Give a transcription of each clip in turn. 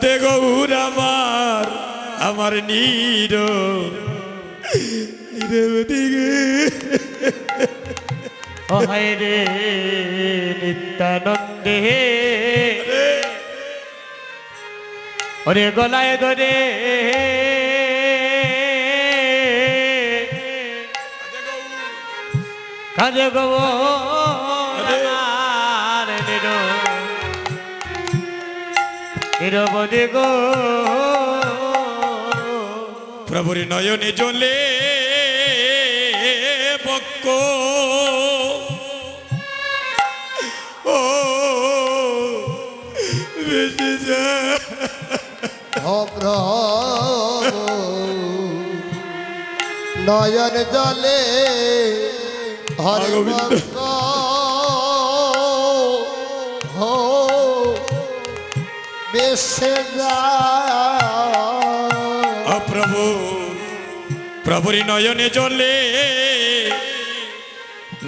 ওতে গৌর আমার আমার নীর। ও হায় রে নিত্যানন্দে। ওরে গলায় ধরে। কাজে গো নিরবধি গো। প্রভুর নয়নে জলে বক্ক। ও বেশি যা। নয়ন জলে হরে গোবিন্দ। বেশে ও প্রভু প্রভুর নয়নে জলে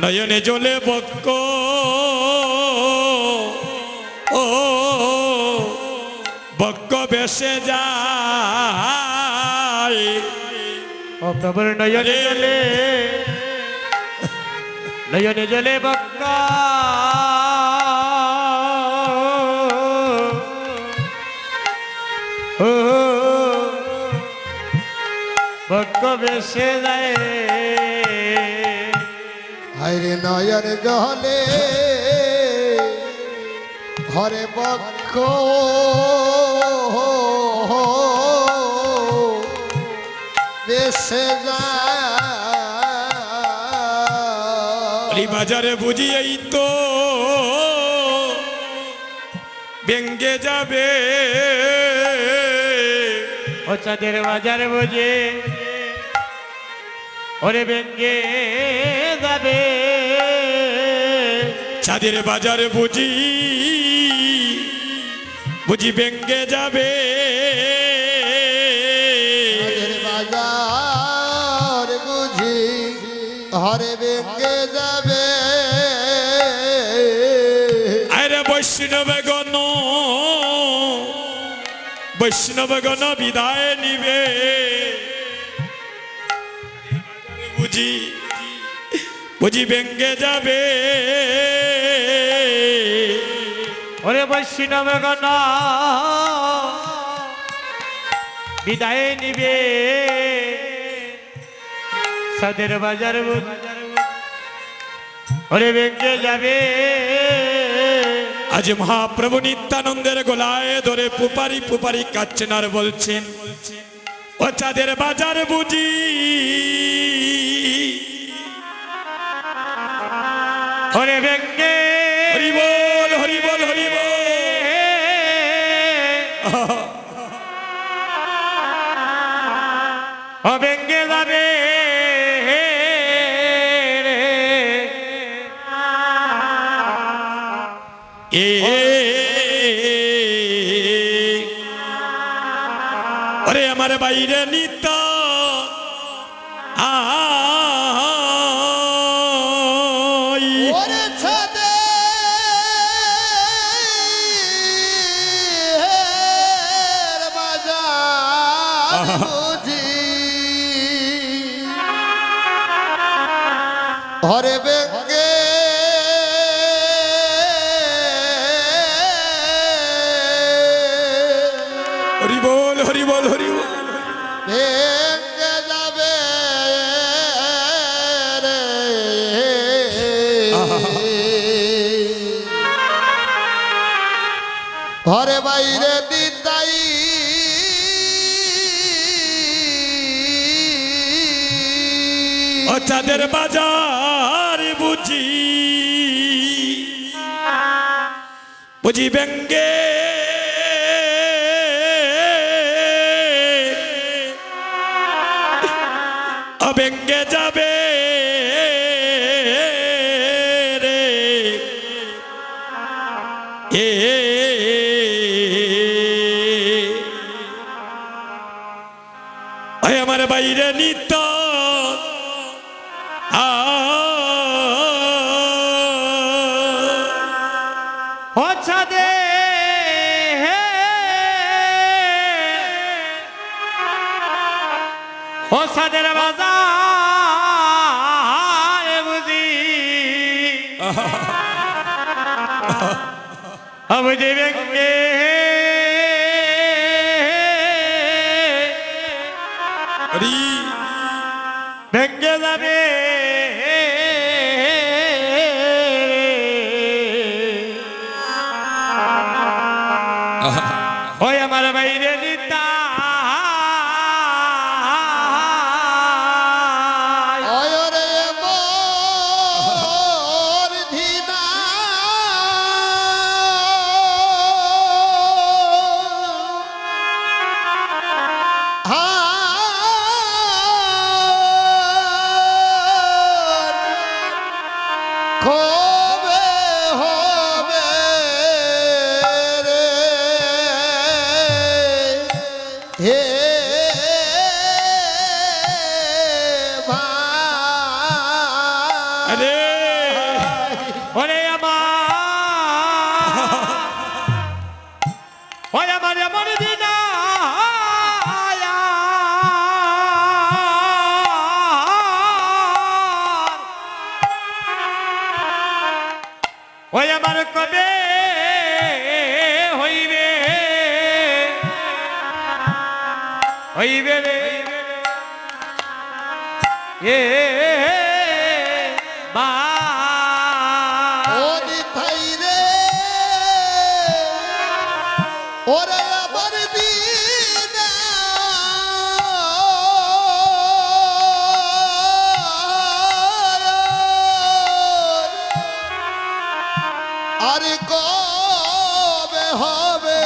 নয়নে জলে বক্ক। ও বক্ক বেসে যায়। ও প্রভুর নয়নে জলে নয়নে জলে বক্কা। বক্ক বেশে যায়। হরে নয়ন জলে হরে বক্ষ। বেশে আলি বাজারে বুঝি এই তো ব্যঙ্গে যাবে। ও চাঁদের বাজার বোঝে। ওরে বেঙ্গে যাবে। চাঁদের বাজারে বুঝি বুঝি ব্যঙ্গে যাবে। বাজার বুঝি হরে বেঙ্গে যাবে। আরে বৈষ্ণব গণ বৈষ্ণব গণ বিদায় নিবে। বুঝি বুঝি ব্যঙ্গে যাবে। ওরে বৈষ্ণব গণ বিদায় নিবে। সাদের বাজার ওরে বেঙ্গে যাবে। আজ মহাপ্রভু নিত্যানন্দের গোলায় ধরে পুপারি পুপারি কাচ্ছেন আর বলছেন ও চাঁদের বাজার বুঝি। ও বেঙ্গে যাবে এ ওরে আমার বাইরে নিত্য ঘরে বাইরে দিদাই। চাঁদের বাজার বুঝি। বুঝি ব্যঙ্গে সাদের বুঝি। বুঝি ব্যাংকে ভেঙ্গে যাবে। হে আরে কবে হবে?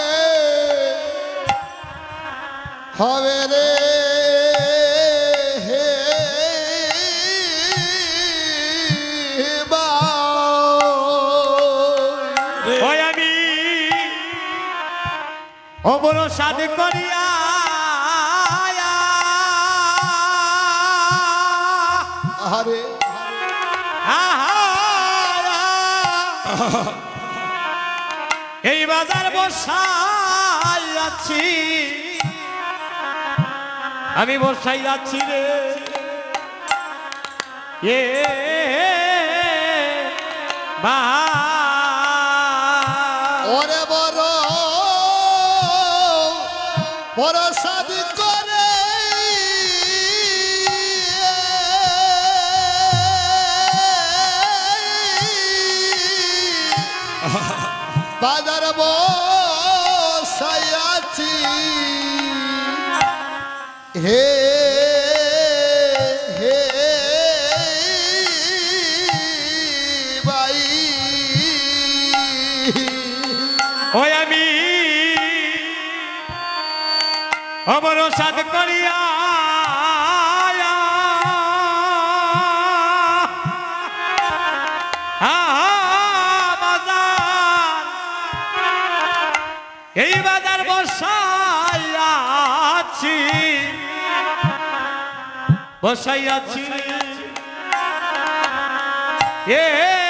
হবে রে বাজার বসাই যাচ্ছি। আমি বসাই যাচ্ছি রে। এ বা। ওরে বড় বড় সাদ করে বাজার বসাইয়াছি হে হে বাই ওই আমি অমর করিয়া বসাইয়াছি আছি। এ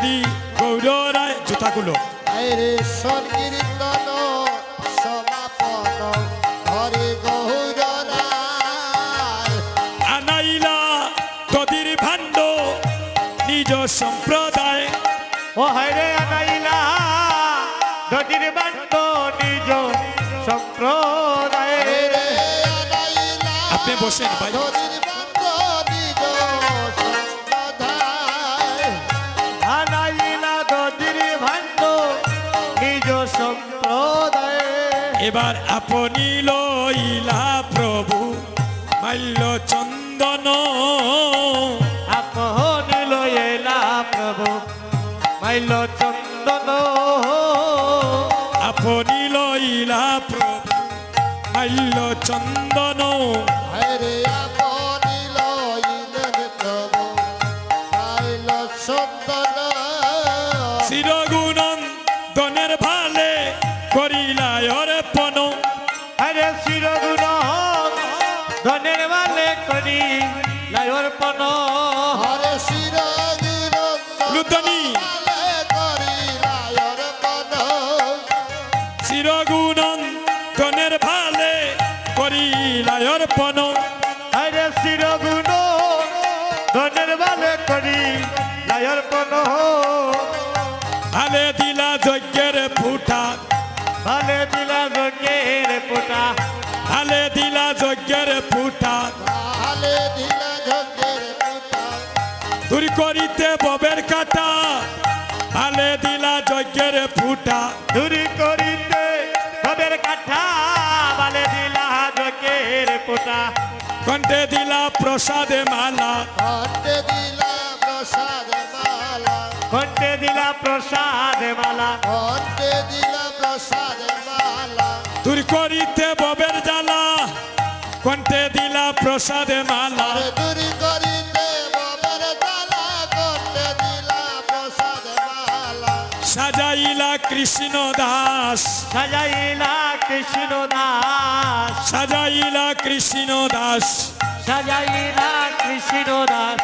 হরি গৌর রায় জুতাগুলো রে সর্গীর্তন সমাপন হরে গৌর আনাইলা তদির ভাণ্ড নিজ সম্প্রদায়। ও হরে আনাইলা তদির ভাণ্ড নিজ সম্প্রদায়। আপনি বসেন ভাই। এবার আপনি লইলা প্রভু মাল্য চন্দন আপনি লইলা প্রভু মাল্য চন্দন আপনি লইলা প্রভু মাল্য চন্দন luta করিতে ববের কাটা। ভালে দিলা যজ্ঞের ফুটা। দূরি করিতে কবের কাঠা বালে দিলা জগের পোটা কণ্ঠে দিলা প্রসাদে মালা। কণ্ঠে দিলা প্রসাদ মালা। কণ্ঠে দিলা প্রসাদ মালা। কণ্ঠে দিলা প্রসাদ মালা। দূর করিতে ববের জ্বালা। কণ্ঠে দিলা প্রসাদে মালা। দূরি কৃষ্ণ দাস। সাজাইলা কৃষ্ণ দাস। সাজাইলা কৃষ্ণ দাস। সাজাইলা কৃষ্ণ দাস।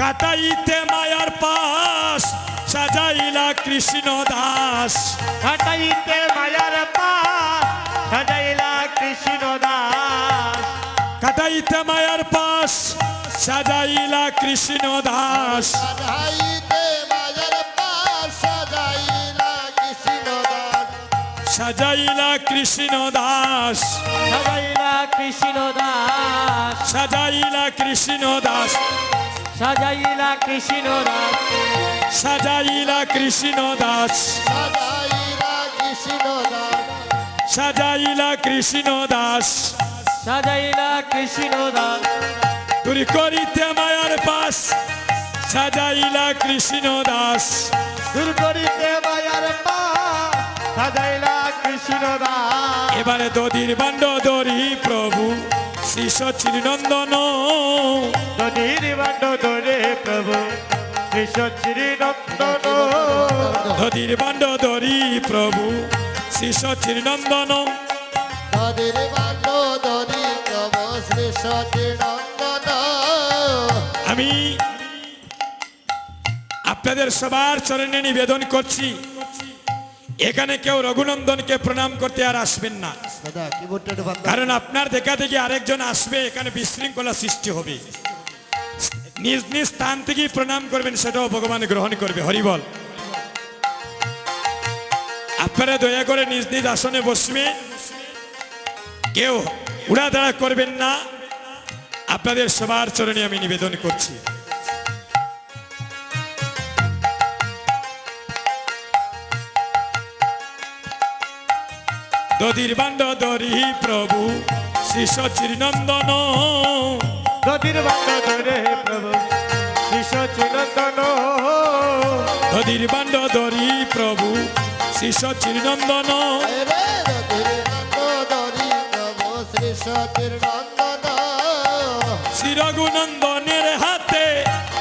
কাটাইতে মায়ার পাশ সাজাইলা কৃষ্ণ দাস। কাটাইতে মায়ার পাস সাজাইলা কৃষ্ণ দাস। কাটাইতে মায়ার পাশ সাজাইলা কৃষ্ণ দাস। সাজাইতে সাজাইলা কৃষ্ণ দাস। সাজাইলা কৃষ্ণ দাস। সাজাইলা কৃষ্ণ দাস। সাজাইলা কৃষ্ণ দাস। সাজাইলা কৃষ্ণ দাস। সাজাইলা কৃষ্ণ দাস। সাজাইলা কৃষ্ণ দাস। সাজাইলা কৃষ্ণ দাস। তুই করিতে মায়ার পাশ সাজাইলা কৃষ্ণ দাস। দূর করিতে মায়ার পাস। সাজাইলা কৃষ্ণ দাস। এবারে দদির বান্ড দরি প্রভু শ্রী সচির নন্দন নদীর বান্ড ধরে প্রভু শ্রী নন্দন দদির বান্ড দরি প্রভু শ্রী সচির নন্দন নদীর বাল্য দরি কব শ্রী সতী নন্দন আমি আপনাদের সবার চরণে নিবেদন করছি। এখানে কেউ রঘুনন্দনকে প্রণাম করতে আর আসবেন না। কারণ আপনার দেখা দেখি আরেকজন আসবে এখানে বিশৃঙ্খলা সৃষ্টি হবে। নিজ নিজ স্থান থেকেই প্রণাম করবেন সেটাও ভগবান গ্রহণ করবে। হরিবল আপনারা দয়া করে নিজ নিজ আসনে বসবে। কেউ উড়াদাড়া করবেন না। আপনাদের সবার চরণে আমি নিবেদন করছি। দদির বান্দ দরি প্রভু শ্রী সচিনন্দন দদির বান্দ দরে প্রভু শ্রী সচিনন্দন দদির বান্দ দরি প্রভু শ্রী সচিনন্দন শ্রী রঘুনন্দনের হাতে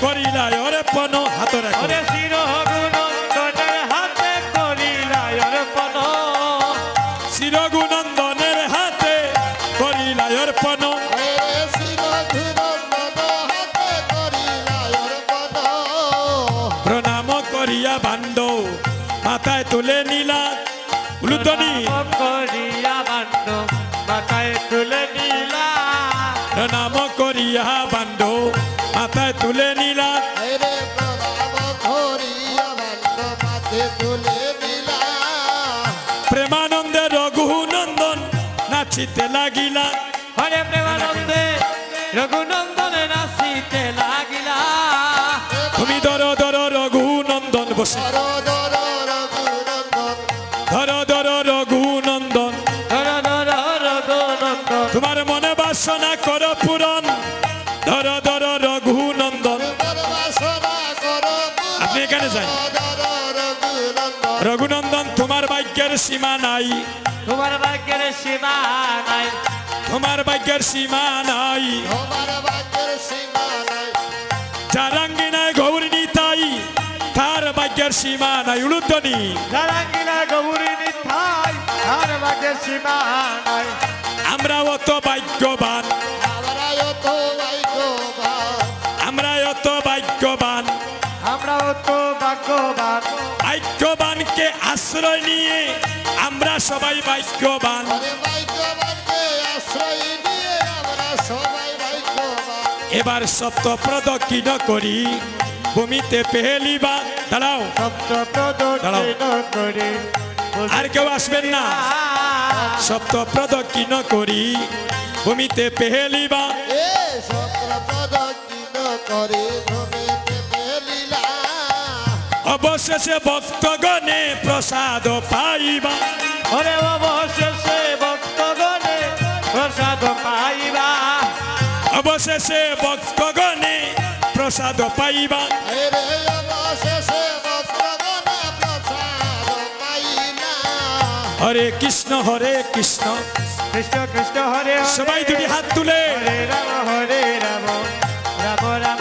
করিলায় অর্পণ হাত রাখো। শ্রী রঘুনন্দন তোমার ভাগ্যের সীমা নাই। তোমার ভাগ্যের সীমা নাই। তোমার ভাগ্যের সীমা নাই। তোমার ভাগ্যের সীমা নাই। চারাঙ্গিনায় গৌরী তাই তার ভাগ্যের সীমা নাই। উলুধ্বনি। জারাঙ্গিনা গৌরী নিথাই আর ভাগ্যের সীমা নাই। আমরা অত ভাগ্যবান। আমরা অত ভাগ্যবান। আমরা অত ভাগ্যবান। আমরাও তো ভাগ্যবান। আমরা ভাগ্যবান আরে ভাগ্যবানকে আশ্রয় নিয়ে আমরা সবাই ভাগ্যবান। এবার সপ্ত প্রদক্ষিণ করি? ভূমিতে পেহেলিবা দাঁড়াও। সপ্ত আর কেউ আসবেন না। সপ্ত প্রদক্ষিণ করি? ভূমিতে পেহেলিবা সত্র প্রদক্ষিণ করে? অবশেষে ভক্তগণে প্রসাদ পাইবা। ওরে অবশেষে ভক্তগণে প্রসাদ পাইবা। অবশেষে ভক্তগণে প্রসাদ পাইবা। এরে অবশেষে ভক্তগণে প্রসাদ পাইলা হরে কৃষ্ণ হরে কৃষ্ণ। কৃষ্ণ কৃষ্ণ হরে হরে। সবাই দুটি হাত তুলে। হরে রাম হরে রাম। রাম রাম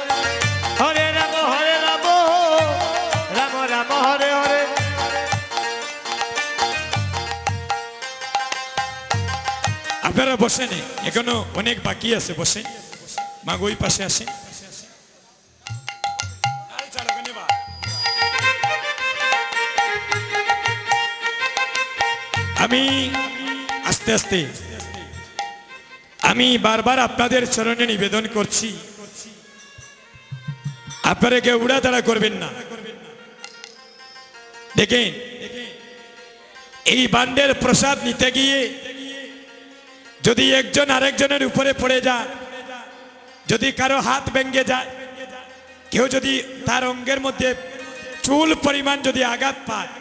আপনারা বসেন, এখনও অনেক বাকি আছে, বসেন। মা ওই পাশে আসেন। আমি আস্তে আস্তে, আমি বারবার আপনাদের চরণে নিবেদন করছি। আপনারা কেউ উড়াতাড়া করবেন না। দেখেন, এই বান্ডের প্রসাদ নিতে গিয়ে যদি একজন আরেকজনের উপরে পড়ে যায়, যদি কারও হাত ভেঙে যায়, কেউ যদি তার অঙ্গের মধ্যে চুল পরিমাণ যদি আঘাত পায়,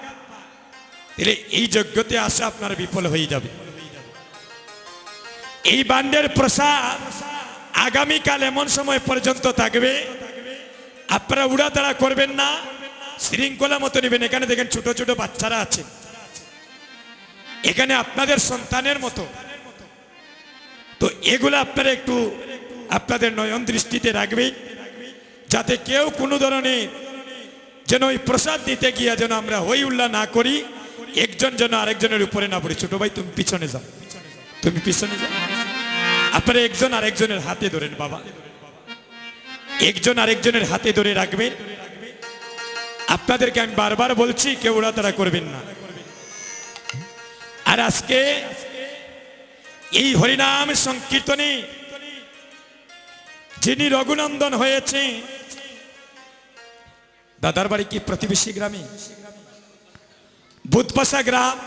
তাহলে এই যজ্ঞতে আসা আপনার বিফল হয়ে যাবে। এই বান্ডের প্রসাদ আগামীকাল এমন সময় পর্যন্ত থাকবে। আপনারা উড়াতাড়া করবেন না, শৃঙ্খলা মতো নেবেন। এখানে দেখেন ছোট ছোট বাচ্চারা আছে। এখানে আপনাদের সন্তানের মতো তো এগুলো আপনারা একটু আপনাদের নয়ন দৃষ্টিতে রাখবেন, যাতে কেউ কোনো ধরনের যেন ওই প্রসাদ দিতে গিয়ে যেন আমরা হই উল্লাহ না করি, একজন যেন আরেকজনের উপরে না পড়ি। ছোট ভাই, তুমি পিছনে যাও। তুমি পিছনে যাও। আপনারা একজন আরেকজনের হাতে ধরেন, বাবা। একজন আরেকজনের হাতে ধরে রাখবেন। আপনাদেরকে আমি বারবার বলছি, কেউ তারা করবেন না। আর আজকে এই হরিনাম সংকীর্তনে যিনি রঘুনন্দন হয়েছে, দাদার বাড়ি কি প্রতিবেশী গ্রামে? বুধপাশা গ্রাম।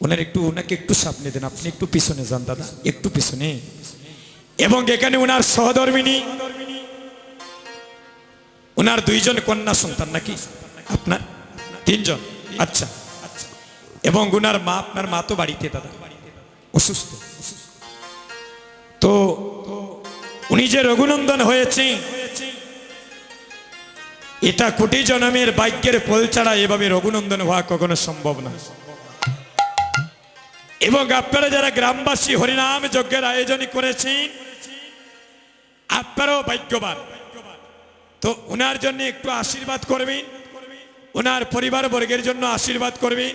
ওনার একটু, ওনাকে একটু সামনে দেন, আপনি একটু পিছনে যান দাদা, একটু পিছনে। এবং এখানে ওনার সহধর্মিনী, ওনার দুইজন কন্যা সন্তান নাকি? আপনার তিনজন। আচ্ছা। এবং ওনার মা, আপনার মা তো বাড়িতে, দাদা। অসুস্থ। তো উনি যে রঘুনন্দন হয়েছে, এটা কোটি জনমের বাক্যের ফল ছাড়া এভাবে রঘুনন্দন হওয়া কখনো সম্ভব না। এবং আপনারা যারা গ্রামবাসী, হরিনাম যজ্ঞের আয়োজন করেছেন, আপনারাও ভাগ্যবান। তো ওনার জন্য একটু আশীর্বাদ করবেন ওনার পরিবার বর্গের জন্য আশীর্বাদ করবেন।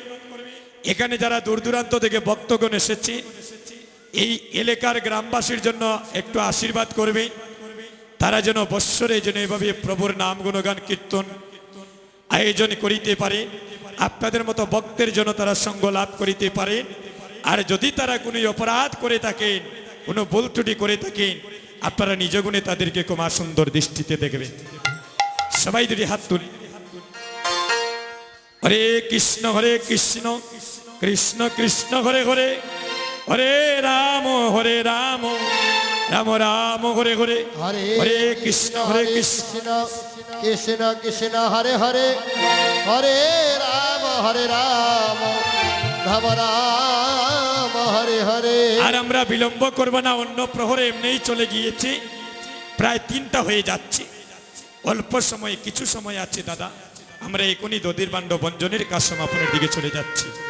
এখানে যারা দূর দূরান্ত থেকে ভক্তগণ এসেছে, এই এলাকার গ্রামবাসীর জন্য একটু আশীর্বাদ করবেন তারা যেন বৎসরে যেন এভাবে প্রভুর নাম গুণগান, কীর্তন আয়োজন করিতে পারে। আপনাদের মতো ভক্তের জন্য তারা সঙ্গ লাভ করিতে পারে। আর যদি তারা কোনো অপরাধ করে থাকেন, কোনো ভুল ত্রুটি করে থাকেন, আপনারা নিজ গুণে তাদেরকে কুমার সুন্দর দৃষ্টিতে দেখবেন। সবাই দুটি হাত তুলি। হরে কৃষ্ণ হরে কৃষ্ণ। কৃষ্ণ কৃষ্ণ হরে হরে হরে রাম হরে রাম রাম রাম হরে হরে। হরে হরে কৃষ্ণ হরে কৃষ্ণ। কৃষ্ণ কৃষ্ণ হরে হরে। হরে রাম হরে রাম রাম রাম হরে হরে। আর আমরা বিলম্ব করব না অন্য প্রহরে এমনিই চলে গিয়েছি। প্রায় তিনটা হয়ে যাচ্ছে। অল্প সময় কিছু সময় আছে দাদা। আমরা এখনই দদির বান্ড বঞ্জনের কাজ সমাপনের দিকে চলে যাচ্ছি।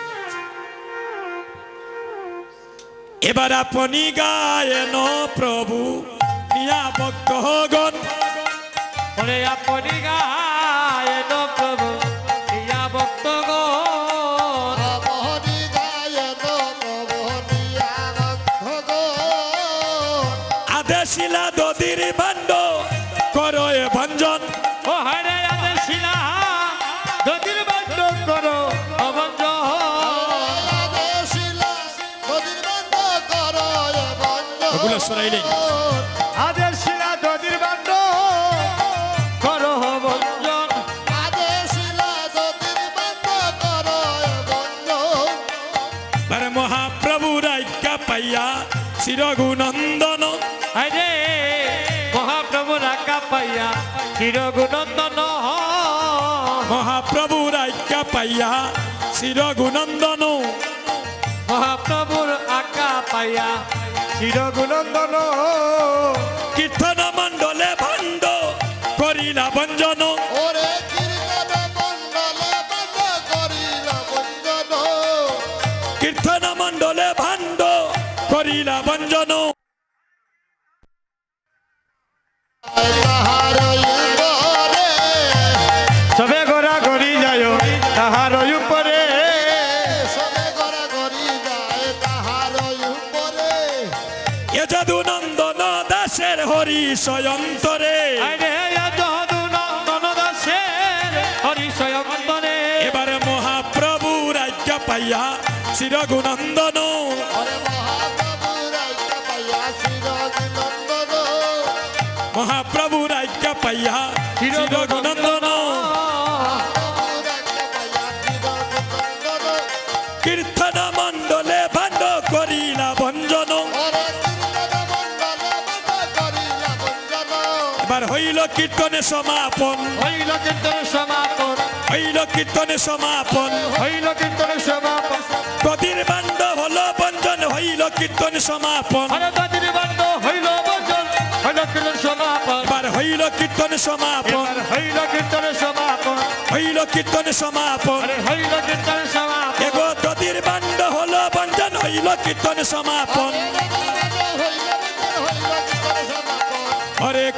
এবার আপনি গায়েন প্রভু নিয়া ভক্তগণ ওরে আপনি গায়েন ওগুলো সরাইলে দদির করো কর বার মহাপ্রভু রাজ্ঞা পাইয়া চিরগুনন্দন আরে মহাপ্রভু রাখা পাইয়া চিরগুনন্দন মহাপ্রভু রাজ্ঞা পাইয়া চিরগুনন্দন মহাপ্রভুর আজ্ঞা পাইয়া চিরগুনন্দন কীর্তন মণ্ডলে ভাণ্ড করিলা ভঞ্জন। কীর্তন মণ্ডলে ভাণ্ড করিলা ভঞ্জন। এ যদু নন্দন দাসের হরি সয়ন্তরে আরে যদু নন্দন দাসের হরি স্বয়ন্তরে। এবারে মহাপ্রভু রাজ্য পাইয়া চিরগুনন্দন। হরে মহাপ্রভু রাজ্য পাইয়া শ্রীরঘুনন্দন মহাপ্রভু কীর্তনে সমাপন। হইল কীর্তন সমাপন। হইল কীর্তনে সমাপন। হইল কীর্তন সমাপন। কদির বাণ্ড হলো বঞ্জন হইল কীর্তন সমাপন। হরে দাদির বান্দ হইল বচন হইল কীর্তন সমাপন। এবার হইল কীর্তন সমাপন। হইল কীর্তন সমাপন। হইল কীর্তন সমাপন। হইল কীর্তন সমাপন। এগো দদির বাণ্ড হলো বঞ্জন হইল কীর্তন সমাপন।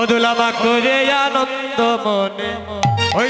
অদুলামা করে আনন্দ মনে। ওই